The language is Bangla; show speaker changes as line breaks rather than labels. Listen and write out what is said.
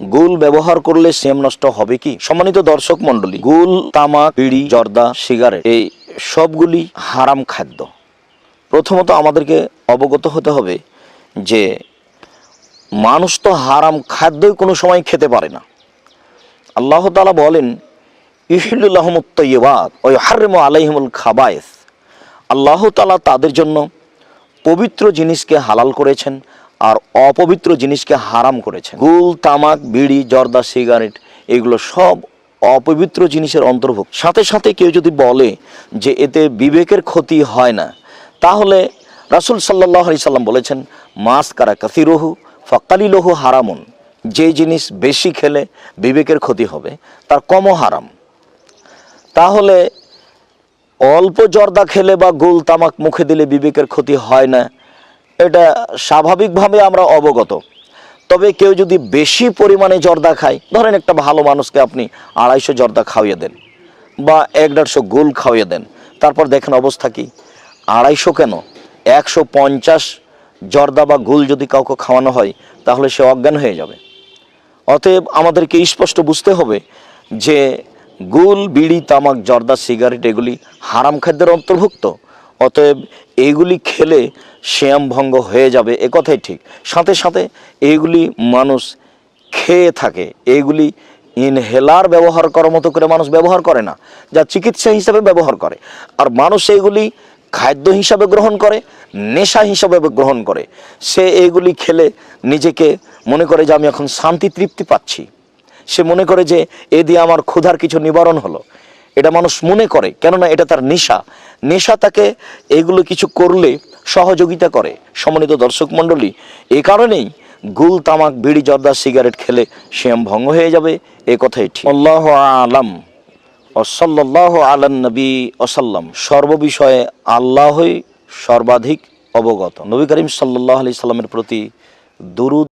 গুল ব্যবহার করলে সেম নষ্ট হবে কি? সম্মানিত দর্শক মন্ডলী গুল তামাক বিড়ি, জর্দা, সিগারেট, এই সবগুলি হারাম খাদ্য। প্রথমত আমাদেরকে অবগত হতে হবে যে মানুষ তো হারাম খাদ্যই কোনো সময় খেতে পারে না। আল্লাহ তালা বলেন ইহিল্লাহমুত্তইবাদ ওই হারিম আলাইহিমুল খাবায়েস। আল্লাহ তালা তাদের জন্য পবিত্র জিনিসকে হালাল করেছেন আর অপবিত্র জিনিসকে হারাম করেছেন। গুল, তামাক, বিড়ি, জর্দা, সিগারেট, এগুলো সব অপবিত্র জিনিসের অন্তর্ভুক্ত। সাথে সাথে কেউ যদি বলে যে এতে বিবেকের ক্ষতি হয় না, তাহলে রাসুল সাল্লাহ আলি সাল্লাম বলেছেন মাস কারা কাসিরহু ফকালিলহু হারামুন। যে জিনিস বেশি খেলে বিবেকের ক্ষতি হবে, তার কমও হারাম। তাহলে অল্প জর্দা খেলে বা গোল, তামাক মুখে দিলে বিবেকের ক্ষতি হয় না এটা স্বাভাবিকভাবে আমরা অবগত। তবে কেউ যদি বেশি পরিমাণে জর্দা খায়, ধরেন একটা ভালো মানুষকে আপনি আড়াইশো জর্দা খাওয়িয়ে দেন বা এক দেড়শো গোল খাওয়িয়ে দেন, তারপর দেখেন অবস্থা কি? আড়াইশো কেন? একশো পঞ্চাশ জর্দা বা গোল যদি কাউকে খাওয়ানো হয়, তাহলে সে অজ্ঞান হয়ে যাবে। অতএব আমাদেরকে স্পষ্ট বুঝতে হবে যে গুল, বিড়ি, তামাক, জর্দা, সিগারেট, এগুলি হারাম খাদ্যের অন্তর্ভুক্ত। অতএব এইগুলি খেলে শ্যাম ভঙ্গ হয়ে যাবে, এ কথাই ঠিক। সাথে সাথে এইগুলি মানুষ খেয়ে থাকে, এইগুলি ইনহেলার ব্যবহার করার মতো করে মানুষ ব্যবহার করে না, যা চিকিৎসা হিসাবে ব্যবহার করে। আর মানুষ এইগুলি খাদ্য হিসাবে গ্রহণ করে, নেশা হিসাবে গ্রহণ করে। সে এইগুলি খেলে নিজেকে মনে করে যে আমি এখন শান্তি তৃপ্তি পাচ্ছি। সে মনে করে যে এ দিয়ে আমার ক্ষুধার কিছু নিবারণ হলো। এটা মানুষ মনে করে, কেননা এটা তার নেশা। নেশা তাকে এগুলো কিছু করলে সহযোগিতা করে। সমন্বিত দর্শক মণ্ডলী, এ কারণেই গুল, তামাক, বিড়ি, জর্দা, সিগারেট খেলে শ্যাম ভঙ্গ হয়ে যাবে, এ কথাই ঠিক। আল্লাহ আলাম। ওসল্লাহ আলান নবী অসাল্লাম সর্ববিষয়ে আল্লাহই সর্বাধিক অবগত। নবী করিম সাল্লাহ আলি সাল্লামের প্রতি দুরুদ